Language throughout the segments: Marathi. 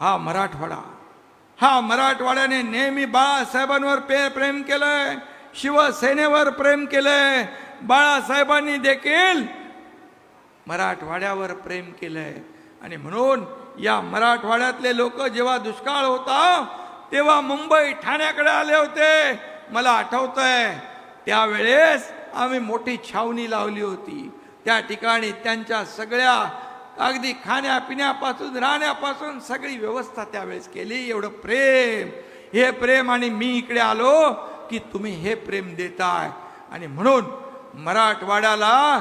हा मराठवाडा. हा मराठवाड्याने नेहमी बाळासाहेबांवर पे प्रेम केलंय शिवसेनेवर प्रेम केलंय. बाळासाहेबांनी देखील मराठवाड्यावर प्रेम केलंय. आणि म्हणून या मराठवाड्यातले लोक जेव्हा दुष्काळ होता तेव्हा मुंबई ठाण्याकडे आले होते. मला आठवतंय त्यावेळेस आम्ही मोठी छावणी लावली होती. त्या ठिकाणी त्यांच्या सगळ्या अगदी खाण्यापिण्यापासून राहण्यापासून सगळी व्यवस्था त्यावेळेस केली. एवढं प्रेम. हे प्रेम आणि मी इकडे आलो की तुम्ही हे प्रेम देताय. आणि म्हणून मराठवाड्याला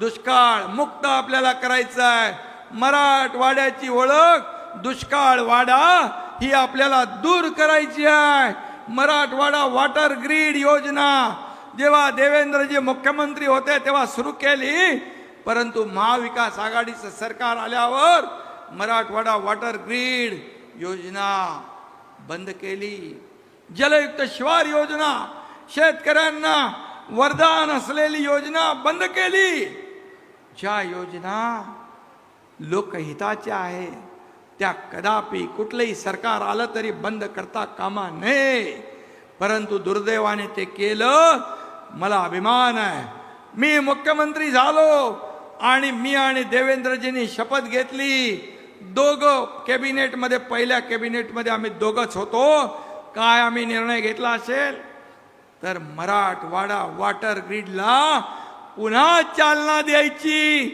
दुष्काळ मुक्त आपल्याला करायचं आहे मराठवाड्याची ओळख दुष्काळ वाडा ही आपल्याला दूर करायची आहे. मराठवाडा वॉटर ग्रीड योजना. जेव्हा देवेंद्रजी मुख्यमंत्री होते तेव्हा सुरू केली. परंतु महाविकास आघाडीचं सरकार आल्यावर मराठवाडा वॉटर ग्रीड योजना बंद केली. जलयुक्त शिवार योजना शेतकऱ्यांना वरदान असलेली योजना बंद केली. ज्या योजना लोकहिताच्या आहे त्या कदापि कुठलंही सरकार आलं तरी बंद करता कामा नये. परंतु दुर्दैवाने ते केलं. मला अभिमान आहे. मी मुख्यमंत्री झालो. आणि मी आणि देवेंद्रजींनी शपथ घेतली. दोघं कॅबिनेटमध्ये पहिल्या कॅबिनेटमध्ये आम्ही दोघंच होतो. काय आम्ही निर्णय घेतला असेल? तर मराठवाडा वॉटर ग्रीडला पुन्हा चालना द्यायची.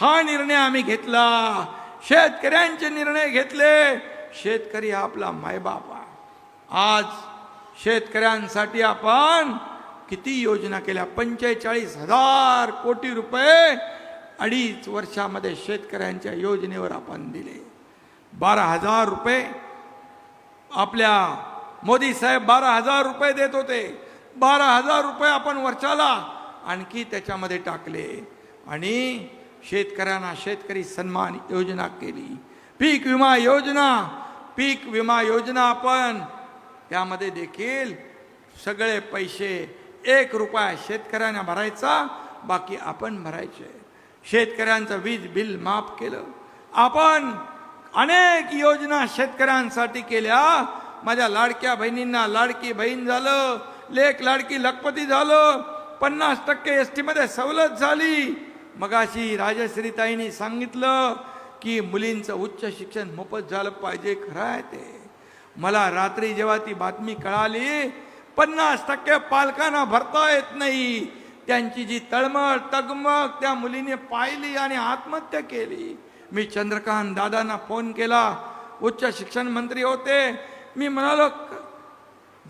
हा निर्णय आम्ही घेतला. शेतकऱ्यांचे निर्णय घेतले. शेतकरी हा आपला मायबाप आहे. आज शेतकऱ्यांसाठी आपण किती योजना केल्या? पंचेचाळीस हजार कोटी रुपये अडीच वर्षामध्ये शेतकऱ्यांच्या योजनेवर आपण दिले. बारा हजार रुपये आपल्या मोदी साहेब बारा हजार रुपये देत होते. बारा हजार रुपये आपण वर्षाला आणखी त्याच्यामध्ये टाकले. आणि शेतकऱ्यांना शेतकरी सन्मान योजना केली. पीक विमा योजना पीक विमा योजना आपण त्यामध्ये देखील सगळे पैसे एक रुपया शेतकऱ्यांना भरायचा बाकी आपण भरायचे. शेतकऱ्यांचं वीज बिल माफ केलं. आपण अनेक योजना शेतकऱ्यांसाठी केल्या. माझ्या लाडक्या बहिणींना लाडकी बहीण झालं. लेख लाडकी लखपती झालं. पन्नास टक्के एस टीमध्ये सवलत झाली. मगाशी राजश्रीताईंनी सांगितलं की मुलींचं उच्च शिक्षण मोफत झालं पाहिजे खरं आहे ते. मला रात्री जेव्हा ती बातमी कळाली पन्नास टक्के पालकांना भरता येत नाही. त्यांची जी तळमळ तगमग त्या मुलीने पाहिली आणि आत्महत्या केली. मी चंद्रकांत दादांना फोन केला. उच्च शिक्षण मंत्री होते. मी म्हणालो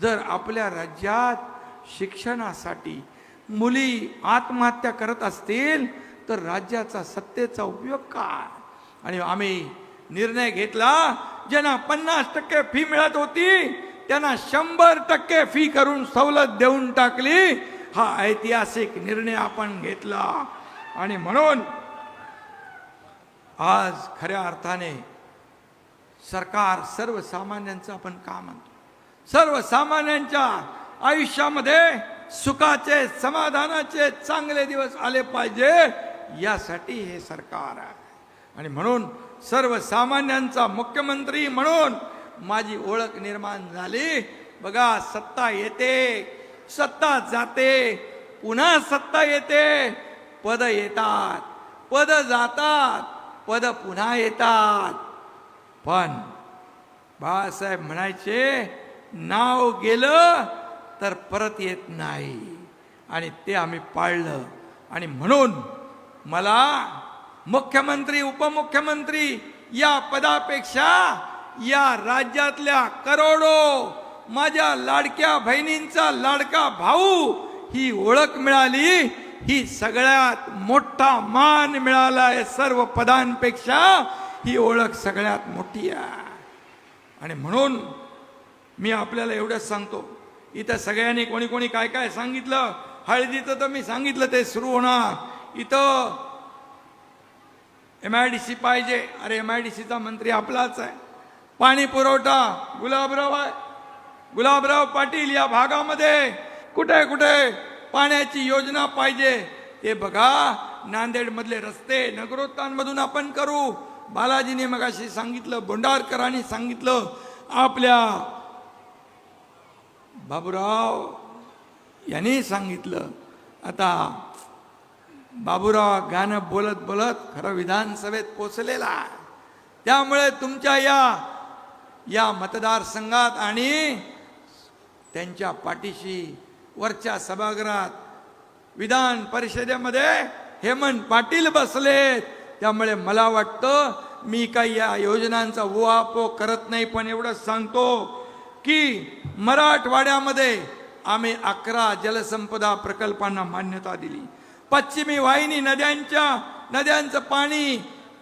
जर आपल्या राज्यात शिक्षणासाठी मुली आत्महत्या करत असतील तर राज्याचा सत्तेचा उपयोग काय? आणि आम्ही निर्णय घेतला ज्यांना पन्नास टक्के फी मिळत होती त्यांना शंभर टक्के फी करून सवलत देऊन टाकली. हा ऐतिहासिक निर्णय आपण घेतला आणि म्हणून आज खऱ्या अर्थाने सरकार सर्वसामान्यांचं आपण का म्हणतो? सर्वसामान्यांच्या आयुष्यामध्ये सुखाचे समाधानाचे चांगले दिवस आले पाहिजे यासाठी हे सरकार आहे. आणि म्हणून सर्वसामान्यांचा मुख्यमंत्री म्हणून माझी ओळख निर्माण झाली. बघा सत्ता येते. सत्ता जाते पुन्हा सत्ता येते पद येतात. पद जातात पद पुन्हा येतात. पण बाळासाहेब म्हणायचे नाव गेलं तर परत येत नाही. आणि ते आम्ही पाळलं. आणि म्हणून मला मुख्यमंत्री उपमुख्यमंत्री या पदापेक्षा या राज्यातल्या करोडो माझ्या लाडक्या बहिणींचा लाडका भाऊ ही ओळख मिळाली. ही सगळ्यात मोठा मान मिळाला आहे सर्व पदांपेक्षा. ही ओळख सगळ्यात मोठी आहे. आणि म्हणून मी आपल्याला एवढंच सांगतो. इथं सगळ्यांनी कोणी कोणी काय काय सांगितलं? हळदीचं तर मी सांगितलं ते सुरू होणार. इथं एम आय डी सी पाहिजे. अरे एम आय डी सीचा मंत्री आपलाच आहे. पाणी पुरवठा गुलाबराव आहे. गुलाबराव पाटील या भागामध्ये कुठे कुठे पाण्याची योजना पाहिजे हे बघा. नांदेड मधले रस्ते नगरोत्तांमधून आपण करू. बालाजीने मगाशी सांगितलं बोंडारकरांनी सांगितलं आपल्या बाबूराव यांनी सांगितलं. आता बाबूराव गाणं बोलत बोलत खरं विधानसभेत पोचलेला त्यामुळे तुमच्या या या मतदारसंघात आणि त्यांच्या पाठीशी वरच्या सभागृहात विधान परिषदेमध्ये हेमंत पाटील बसलेत. त्यामुळे मला वाटतं मी काही या योजनांचा उहापोह करत नाही पण एवढंच सांगतो की मराठवाड्यामध्ये आम्ही अकरा जलसंपदा प्रकल्पांना मान्यता दिली. पश्चिमी वाहिनी नद्यांच्या नद्यांचं पाणी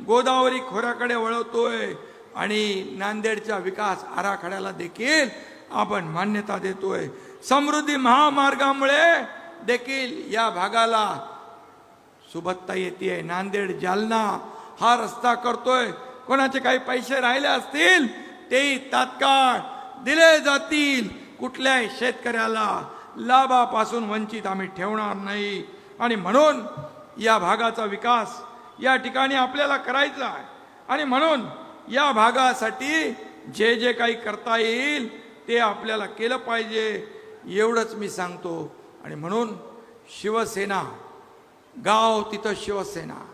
गोदावरी खोऱ्याकडे वळवतोय आणि नांदेडच्या विकास आराखड्याला देखील आपण मान्यता देतोय. समृद्धी महामार्गामुळे देखील या भागाला सुबत्ता येते नांदेड जालना हा रस्ता करतोय. कोणाचे काही पैसे राहिले असतील तेही तात्काळ दिले जातील. कुठल्याही शेतकऱ्याला लाभापासून वंचित आम्ही ठेवणार नाही. आणि म्हणून या भागाचा विकास या ठिकाणी आपल्याला करायचा आहे. आणि म्हणून या भागासाठी जे जे काही करता येईल ते आपल्याला केलं पाहिजे एवढंच मी सांगतो. आणि म्हणून शिवसेना गाव तिथं शिवसेना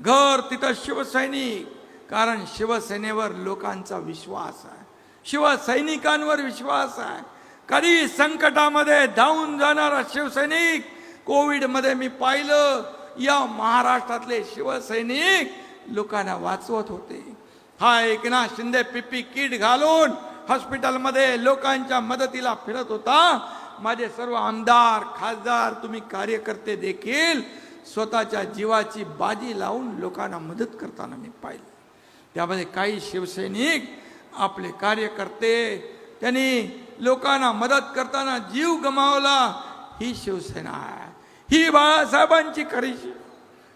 घर तिथं शिवसैनिक कारण शिवसेनेवर लोकांचा विश्वास आहे. शिवसैनिकांवर विश्वास आहे. कधी संकटामध्ये धावून जाणारा शिवसैनिक कोविडमध्ये मी पाहिलं या महाराष्ट्रातले शिवसैनिक लोकांना वाचवत होते. हा एकनाथ शिंदे पिपी किट घालून हॉस्पिटलमध्ये लोकांच्या मदतीला फिरत होता. माझे सर्व आमदार खासदार तुम्ही कार्यकर्ते देखील स्वतःच्या जीवाची बाजी लावून लोकांना मदत करताना मी पाहिलं. त्यामध्ये काही शिवसैनिक आपले कार्यकर्ते त्यांनी लोकांना मदत करताना जीव गमावला. ही शिवसेना आहे. ही बाळासाहेबांची खरी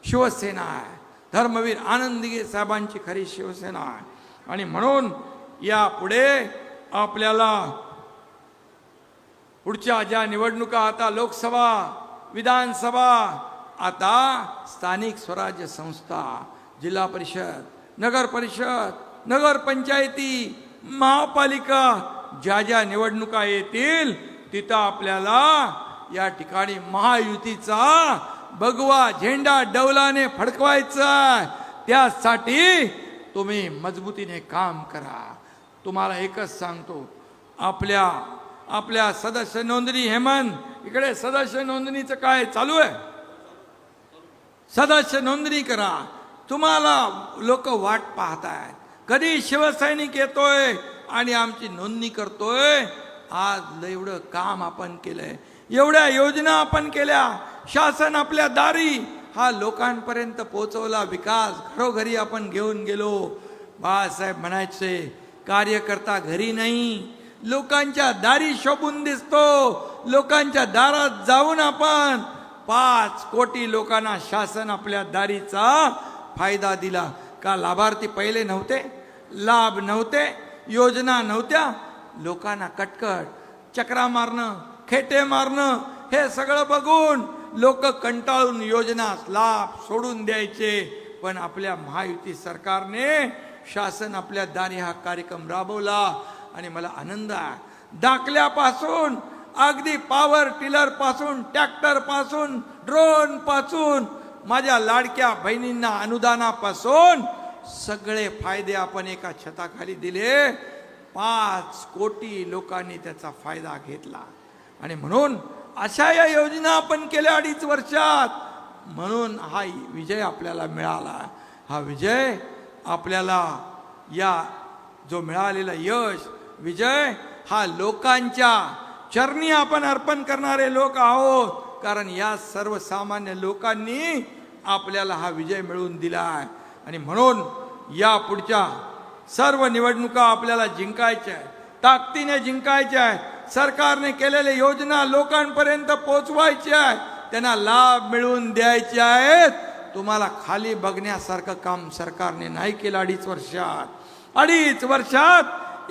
शिवसेना आहे. धर्मवीर आनंदगे साहेबांची खरी शिवसेना आहे. आणि म्हणून यापुढे आपल्याला पुढच्या ज्या निवडणुका आता लोकसभा विधानसभा आता स्थानिक स्वराज्य संस्था जिल्हा परिषद नगर परिषद नगर पंचायती महापालिका ज्या ज्या निवडणुका येतील तिथं आपल्याला या ठिकाणी महायुतीचा भगवा झेंडा डौलाने फडकवायचा त्यासाठी तुम्ही मजबूतीने काम करा. तुम्हाला एकच सांगतो. आपल्या आपल्या सदस्य नोंदणी हेमंत इकडे सदस्य नोंदणीचं काय चालू आहे? सदस्य नोंदणी करा. तुम्हाला लोक वाट पाहतायत. कधी शिवसैनिक येतोय आणि आमची नोंदणी करतोय? आज एवढं काम आपण केलंय. एवढ्या योजना आपण केल्या. शासन आपल्या दारी. हा लोकांपर्यंत पोहोचवला विकास. घरोघरी आपण घेऊन गेलो. बाळासाहेब म्हणायचे कार्यकर्ता घरी नाही. लोकांच्या दारी शोभून दिसतो. लोकांच्या दारात जाऊन आपण पाच कोटी लोकांना शासन आपल्या दारीचा फायदा दिला. का लाभार्थी पहिले नव्हते? लाभ नव्हते. योजना नव्हत्या. लोकांना कटकट चक्रा मारणं खेटे मारणं हे सगळं बघून लोक कंटाळून योजना लाभ सोडून द्यायचे. पण आपल्या महायुती सरकारने शासन आपल्या दारी हा कार्यक्रम राबवला आणि मला आनंद आहे. दाखल्यापासून अगदी पॉवर टिलरपासून ट्रॅक्टरपासून ड्रोनपासून माझ्या लाडक्या बहिणींना अनुदानापासून सगळे फायदे आपण एका छताखाली दिले. पाच कोटी लोकांनी त्याचा फायदा घेतला. आणि म्हणून अशा या योजना आपण केल्या अडीच वर्षात. म्हणून हा विजय आपल्याला मिळाला. हा विजय आपल्याला या जो मिळालेला यश विजय हा लोकांच्या चरणी आपण अर्पण करणारे लोक आहोत. कारण या सर्वसामान्य लोकांनी आपल्याला हा विजय मिळवून दिला आहे आणि म्हणून या पुढच्या सर्व निवडणुका आपल्याला जिंकायच्या आहेत. ताकदीने जिंकायच्या आहेत. सरकारने केलेल्या योजना लोकांपर्यंत पोचवायच्या आहेत. त्यांना लाभ मिळवून द्यायचे आहेत. तुम्हाला खाली बघण्यासारखं काम सरकारने नाही केलं अडीच वर्षात. अडीच वर्षात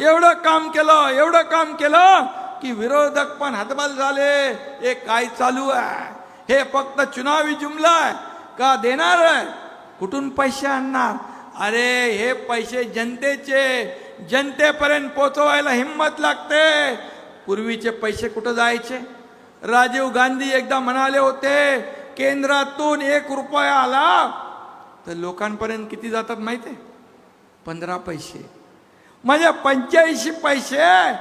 एवढं काम केलं एवढं काम केलं की विरोधक पण हतबल झाले. हे काय चालू आहे? हे फक्त चुनावी जुमला आहे. का देणार आहे? कुठून पैसे आणणार? अरे हे पैसे जनतेचे. जनतेपर्यंत पोचवायला हिंमत लागते. पूर्वीचे पैसे कुठं जायचे? राजीव गांधी एकदा म्हणाले होते केंद्रातून एक रुपया आला तर लोकांपर्यंत किती जातात माहिती आहे? पंधरा पैसे. म्हणजे पंच्याऐंशी पैसे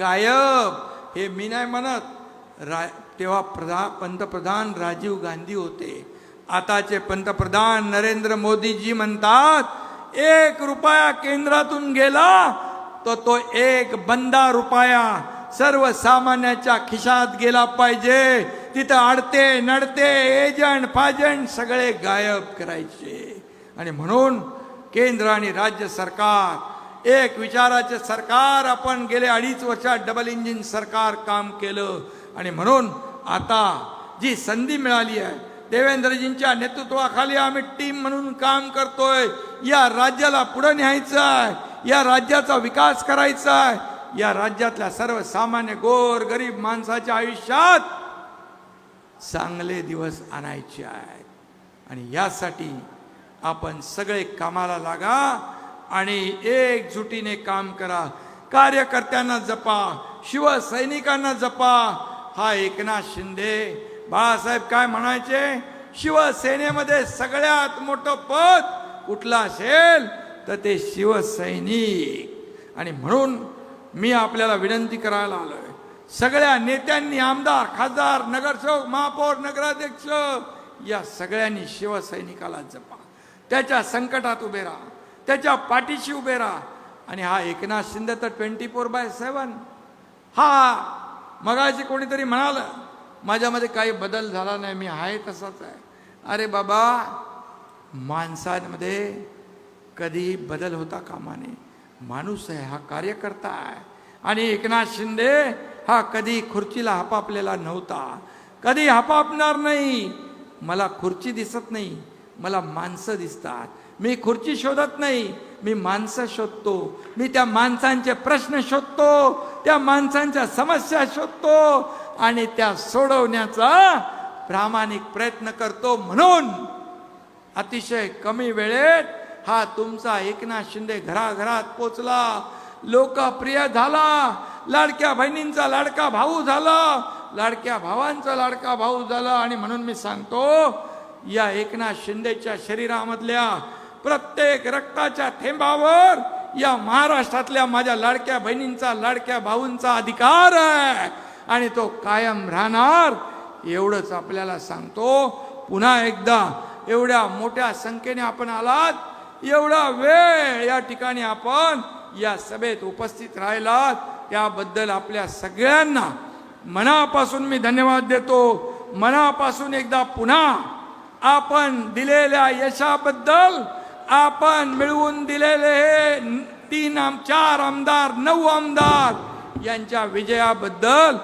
गायब. हे मी नाही म्हणत. रा तेव्हा प्रधा पंतप्रधान राजीव गांधी होते. आताचे पंतप्रधान नरेंद्र मोदीजी म्हणतात एक रुपया केंद्रातून गेला तर तो एक बंदा रुपया सर्वसामान्याच्या खिशात गेला पाहिजे. तिथं आडते नडते एजंट फाजंट सगळे गायब करायचे. आणि म्हणून केंद्र आणि राज्य सरकार एक विचाराचे सरकार आपण गेले अडीच वर्षात डबल इंजिन सरकार काम केलं. आणि म्हणून आता जी संधी मिळाली आहे देवेंद्रजींच्या नेतृत्वाखाली आम्ही टीम म्हणून काम करतोय. या राज्याला पुढे न्यायचं आहे या राज्याचा विकास करायचा आहे या राज्यातल्या सर्वसामान्य गोर गरीब माणसाच्या आयुष्यात चांगले दिवस आणायचे आहेत. आणि यासाठी आपण सगळे कामाला लागा आणि एकजुटीने काम करा. कार्यकर्त्यांना जपा शिवसैनिकांना जपा. हा एकनाथ शिंदे बाळासाहेब काय म्हणायचे? शिवसेनेमध्ये सगळ्यात मोठं पद कुठलं असेल? तर ते शिवसैनिक. आणि म्हणून मी आपल्याला विनंती करायला आलोय. सगळ्या नेत्यांनी आमदार खासदार नगरसेवक महापौर नगराध्यक्ष या सगळ्यांनी शिवसैनिकाला जपा. त्याच्या संकटात उभे राहा. त्याच्या पाठीशी उभे राहा. आणि हा एकनाथ शिंदे तर ट्वेंटी फोर बाय सेवन हा मगाशी कोणीतरी म्हणालं माझ्यामध्ये काही बदल झाला नाही मी आहे तसाच आहे. अरे बाबा माणसांमध्ये कधीही बदल होता कामाने माणूस आहे हा कार्यकर्ता आहे. आणि एकनाथ शिंदे हा कधी खुर्चीला हपापलेला नव्हता. कधी हपापणार नाही. मला खुर्ची दिसत नाही. मला माणसं दिसतात. मी खुर्ची शोधत नाही. मी माणसं शोधतो. मी त्या माणसांचे प्रश्न शोधतो. त्या माणसांच्या समस्या शोधतो. आणि त्या सोडवण्याचा प्रामाणिक प्रयत्न करतो म्हणून अतिशय कमी वेळेत हा तुमचा एकनाथ शिंदे घराघरात पोचला. लोकप्रिय झाला. लाडक्या बहिणींचा लाडका भाऊ झाला. लाडक्या भावांचा लाडका भाऊ झाला. आणि म्हणून मी सांगतो या एकनाथ शिंदेच्या शरीरामधल्या प्रत्येक रक्ताच्या थेंबावर या महाराष्ट्रातल्या माझ्या लाडक्या बहिणींचा लाडक्या भाऊंचा अधिकार आहे. आणि तो कायम राहणार एवढंच आपल्याला सांगतो. पुन्हा एकदा एवढ्या मोठ्या संख्येने आपण आलात एवढा वेळ या ठिकाणी आपण या सभेत उपस्थित राहिलात. त्याबद्दल आपल्या सगळ्यांना मनापासून मी धन्यवाद देतो. मनापासून एकदा पुन्हा आपण दिलेल्या यशाबद्दल आपण मिळवून दिलेले हे तीन आम चार आमदार नऊ आमदार यांच्या विजयाबद्दल